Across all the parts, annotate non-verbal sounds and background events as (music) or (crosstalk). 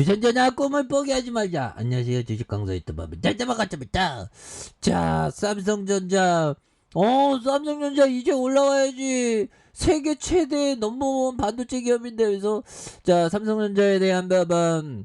주전자나 꿈을 포기하지 말자. 안녕하세요. 주식 강사의 뜨밤. 같습니다. 자, 삼성전자. 어, 삼성전자 이제 올라와야지. 세계 최대 넘버원 반도체 기업인데, 그래서, 자, 삼성전자에 대한 부분.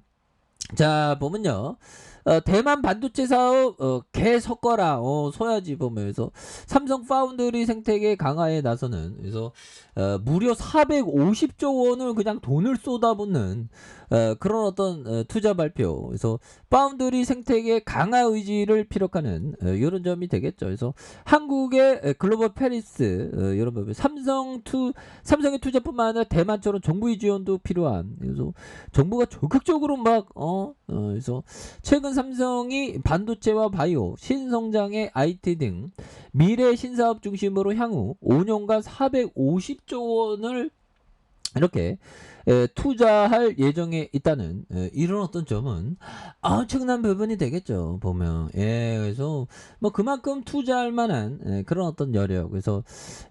자, 보면요. 어, 대만 반도체 사업, 어, 개 섞어라. 어, 소야지 보면서. 삼성 파운드리 생태계 강화에 나서는, 그래서, 어, 무려 450조 원을 그냥 돈을 쏟아붓는, 어, 그런 어떤 어, 투자 발표. 그래서 파운드리 생태계 강화 의지를 피력하는 어, 이런 점이 되겠죠. 그래서 한국의 에, 글로벌 페리스 어, 이런 부분, 삼성 투 삼성의 투자뿐만 아니라 대만처럼 정부의 지원도 필요한. 그래서 정부가 적극적으로 막 어, 어 그래서 최근 삼성이 반도체와 바이오, 신성장의 IT 등 미래 신사업 중심으로 향후 5년간 450조 원을 이렇게 에, 투자할 예정에 있다는 에, 이런 어떤 점은 엄청난 부분이 되겠죠 보면. 예 그래서 뭐 그만큼 투자할 만한 에, 그런 어떤 여력. 그래서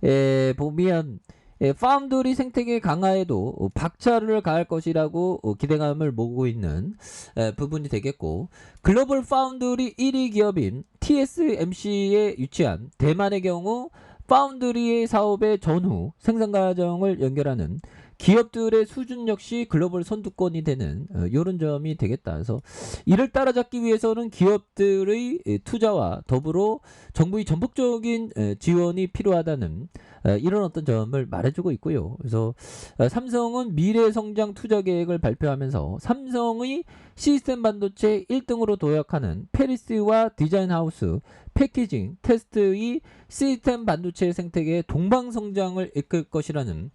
에, 보면 예, 파운드리 생태계 강화에도 어, 박차를 가할 것이라고 어, 기대감을 모으고 있는 에, 부분이 되겠고 글로벌 파운드리 1위 기업인 TSMC에 위치한 대만의 경우 파운드리 사업의 전후 생산 과정을 연결하는 기업들의 수준 역시 글로벌 선두권이 되는 어, 이런 점이 되겠다. 그래서 이를 따라잡기 위해서는 기업들의 에, 투자와 더불어 정부의 전폭적인 에, 지원이 필요하다는 에, 이런 어떤 점을 말해주고 있고요. 그래서 어, 삼성은 미래 성장 투자 계획을 발표하면서 삼성의 시스템 반도체 1등으로 도약하는 페리스와 디자인 하우스 패키징 테스트의 시스템 반도체 생태계의 동방 성장을 이끌 것이라는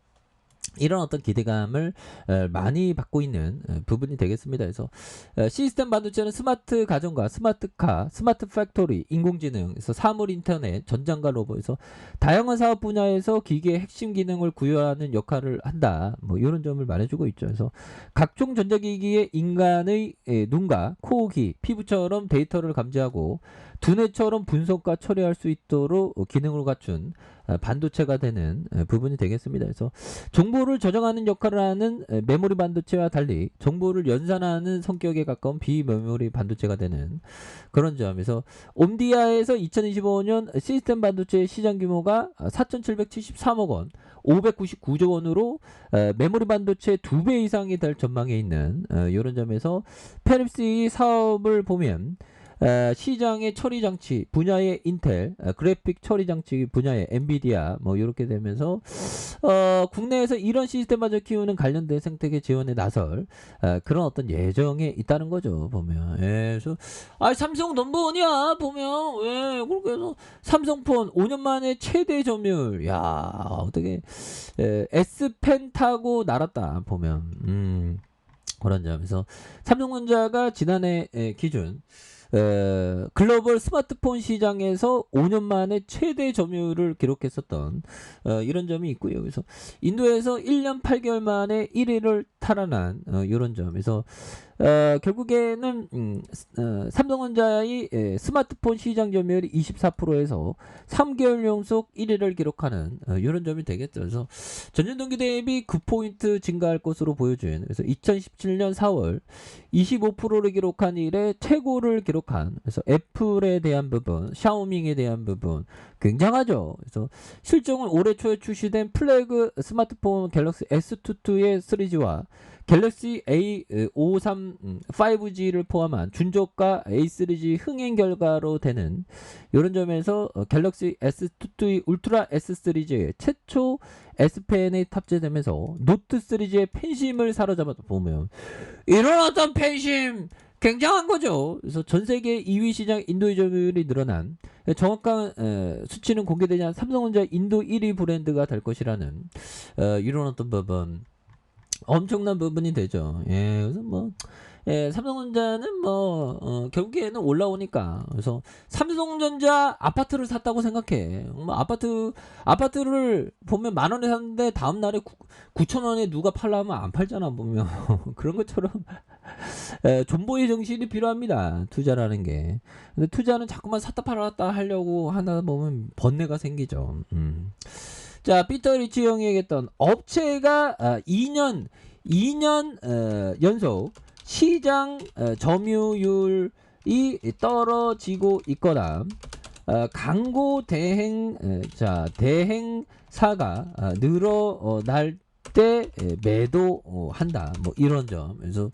이런 어떤 기대감을 에, 많이 받고 있는 에, 부분이 되겠습니다. 그래서 에, 시스템 반도체는 스마트 가정과 스마트카, 스마트 팩토리, 인공지능, 그래서 사물 인터넷, 전장과 로봇에서 다양한 사업 분야에서 기계의 핵심 기능을 구현하는 역할을 한다. 뭐 이런 점을 말해주고 있죠. 그래서 각종 전자기기에 인간의 에, 눈과 코, 귀, 피부처럼 데이터를 감지하고 두뇌처럼 분석과 처리할 수 있도록 어, 기능을 갖춘 어, 반도체가 되는 어, 부분이 되겠습니다. 그래서 정보를 저장하는 역할을 하는 에, 메모리 반도체와 달리 정보를 연산하는 성격에 가까운 비메모리 반도체가 되는 그런 점에서 옴디아에서 2025년 시스템 반도체 시장 규모가 4,773억 원, 599조 원으로 에, 메모리 반도체 두 배 이상이 될 전망에 있는 어, 이런 점에서 페립스의 사업을 보면 에, 시장의 처리 장치 분야의 인텔, 에, 그래픽 처리 장치 분야의 엔비디아 뭐 이렇게 되면서 어, 국내에서 이런 시스템마저 키우는 관련된 생태계 지원에 나설 에, 그런 어떤 예정에 있다는 거죠 보면. 예, 그래서 아 삼성 넘버원이야 보면 왜 그렇게 해서 삼성폰 5년 만에 최대 점유율 야 어떻게 에, S펜 타고 날았다 보면 음. 그런 점에서 삼성전자가 지난해 에, 기준 에, 글로벌 스마트폰 시장에서 5년 만에 최대 점유율을 기록했었던 어, 이런 점이 있고요. 그래서 인도에서 1년 8개월 만에 1위를 탈환한 어, 이런 점에서 어, 결국에는 음, 어, 삼성전자의 에, 스마트폰 시장 점유율이 24%에서 3개월 연속 1위를 기록하는 어, 이런 점이 되겠죠. 그래서 전년 동기 대비 9포인트 증가할 것으로 보여준 그래서 2017년 4월 25%를 기록한 이래 최고를 기록한 그래서 애플에 대한 부분, 샤오밍에 대한 부분 굉장하죠. 그래서 실적은 올해 초에 출시된 플래그 스마트폰 갤럭시 S22의 3G와 갤럭시 A53 5G를 포함한 준저가 A3G 흥행 결과로 되는 이런 점에서 어, 갤럭시 S22 울트라 S3G의 최초 S펜이 탑재되면서 노트 3G의 팬심을 사로잡았다 보면 이런 어떤 팬심 굉장한 거죠. 그래서 전 세계 2위 시장 인도의 점유율이 늘어난 정확한 에, 수치는 공개되지 않은 삼성전자 인도 1위 브랜드가 될 것이라는 어, 이런 어떤 부분 엄청난 부분이 되죠. 예, 그래서 뭐 예, 삼성전자는 뭐 어, 결국에는 올라오니까 그래서 삼성전자 아파트를 샀다고 생각해. 뭐 아파트 아파트를 보면 만 원에 샀는데 다음 날에 9천 원에 누가 팔라면 안 팔잖아 보면 (laughs) 그런 것처럼 에, 존보의 정신이 필요합니다. 투자라는 게. 근데 투자는 자꾸만 샀다 팔았다 하려고 하다 보면 번뇌가 생기죠. 음. 자, 피터 리치 형이 얘기했던 업체가 아, 2년 2년 어, 연속 시장 어, 점유율이 떨어지고 있거나 어, 광고 대행 에, 자 대행사가 어, 늘어날 때 에, 매도한다. 뭐 이런 점. 그래서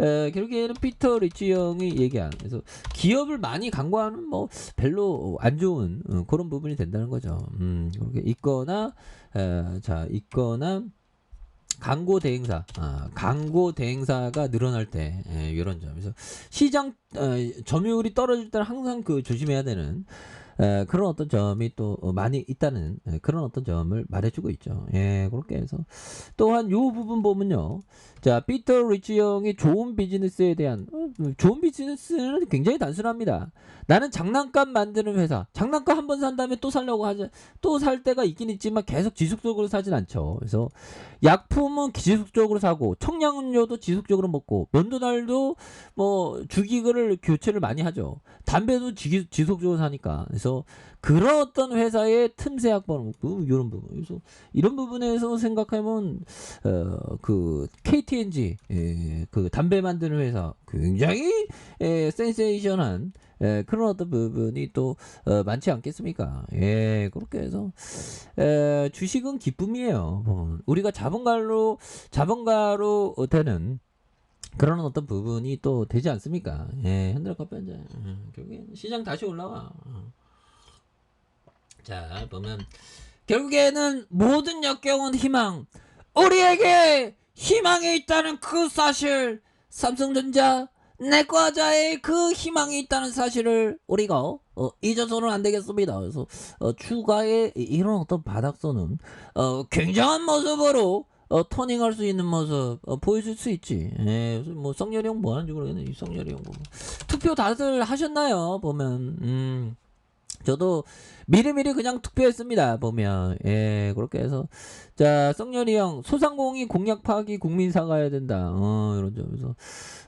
에, 결국에는 피터 리치 형이 얘기한. 그래서 기업을 많이 광고하는 뭐 별로 안 좋은 어, 그런 부분이 된다는 거죠. 음 그렇게 있거나 에, 자 있거나 광고 대행사, 아, 광고 대행사가 늘어날 때 예, 이런 점. 그래서 시장 어, 점유율이 떨어질 때는 항상 그 조심해야 되는 에, 그런 어떤 점이 또 어, 많이 있다는 에, 그런 어떤 점을 말해주고 있죠. 예, 그렇게 해서 또한 요 부분 보면요. 자, 피터 리치 형이 좋은 비즈니스에 대한 어, 좋은 비즈니스는 굉장히 단순합니다. 나는 장난감 만드는 회사, 장난감 한 번 산 다음에 또 살려고 하지, 또 살 때가 있긴 있지만 계속 지속적으로 사진 않죠. 그래서 약품은 지속적으로 사고 청량음료도 지속적으로 먹고 면도날도 뭐 주기를 교체를 많이 하죠. 담배도 지, 지속적으로 사니까 그래서 그런 어떤 회사의 틈새 뭐 이런 부분 그래서 이런 부분에서 생각하면 어 그 KTNG 예, 그 담배 만드는 회사 굉장히 예, 센세이션한 예, 그런 어떤 부분이 또 어, 많지 않겠습니까? 예, 그렇게 해서 에, 주식은 기쁨이에요. 보면. 우리가 자본가로 자본가로 되는 그런 어떤 부분이 또 되지 않습니까? 예, 한 잔. 음, 결국엔 시장 다시 올라와. 어. 자, 보면 결국에는 모든 역경은 희망. 우리에게 희망이 있다는 그 사실. 삼성전자 내과자의 그 희망이 있다는 사실을 우리가 어, 잊어서는 안 되겠습니다. 그래서 어, 추가의 이- 이런 어떤 바닥선은 어, 굉장한 모습으로 어, 터닝할 수 있는 모습 어, 보여줄 수 있지. 예, 뭐 성렬이 형 뭐 하는지 모르겠네. 이 성렬이 형 보면 투표 다들 하셨나요? 보면 음. 저도 미리미리 그냥 투표했습니다. 보면 예 그렇게 해서 자 성렬이 형 소상공인 공약 파악이 국민 사과해야 된다. 어 이런 점에서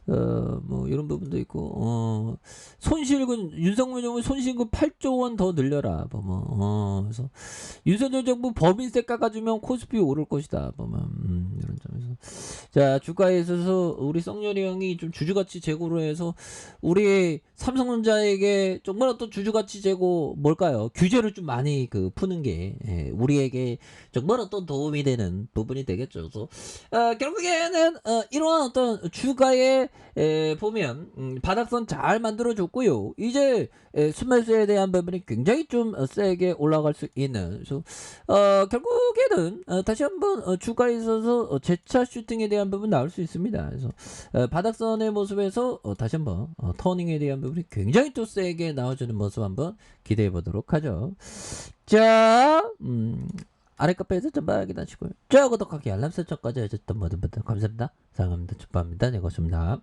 어뭐 이런 부분도 있고 어 손실금 윤석열 정부 손실금 8조 원 더 늘려라. 보면 어 그래서 윤석열 정부 법인세 깎아주면 코스피 오를 것이다. 보면 음, 이런 점에서 자 주가에 있어서 우리 성렬이 형이 좀 주주가치 제고로 해서 우리 삼성전자에게 정말 어떤 주주가치 제고 뭘까요? 규제를 좀 많이 그 푸는 게 예, 우리에게 정말 어떤 도움이 되는 부분이 되겠죠. 그래서 어, 결국에는 어, 이러한 어떤 주가에 에, 보면 음, 바닥선 잘 만들어 줬고요. 이제 에, 순매수에 대한 부분이 굉장히 좀 어, 세게 올라갈 수 있는. 그래서 어, 결국에는 어, 다시 한번 어, 주가에 있어서 어, 재차 슈팅에 대한 부분 나올 수 있습니다. 그래서 어, 바닥선의 모습에서 어, 다시 한번 어, 터닝에 대한 부분이 굉장히 또 세게 나와주는 모습 한번 기대해 보도록 하죠. 자, 음, 아래 카페에서 좀 확인하시고요. 자, 구독하기 알람 설정까지 해줬던 모든 분들 감사합니다. 사랑합니다. 축복합니다. 네, 고맙습니다.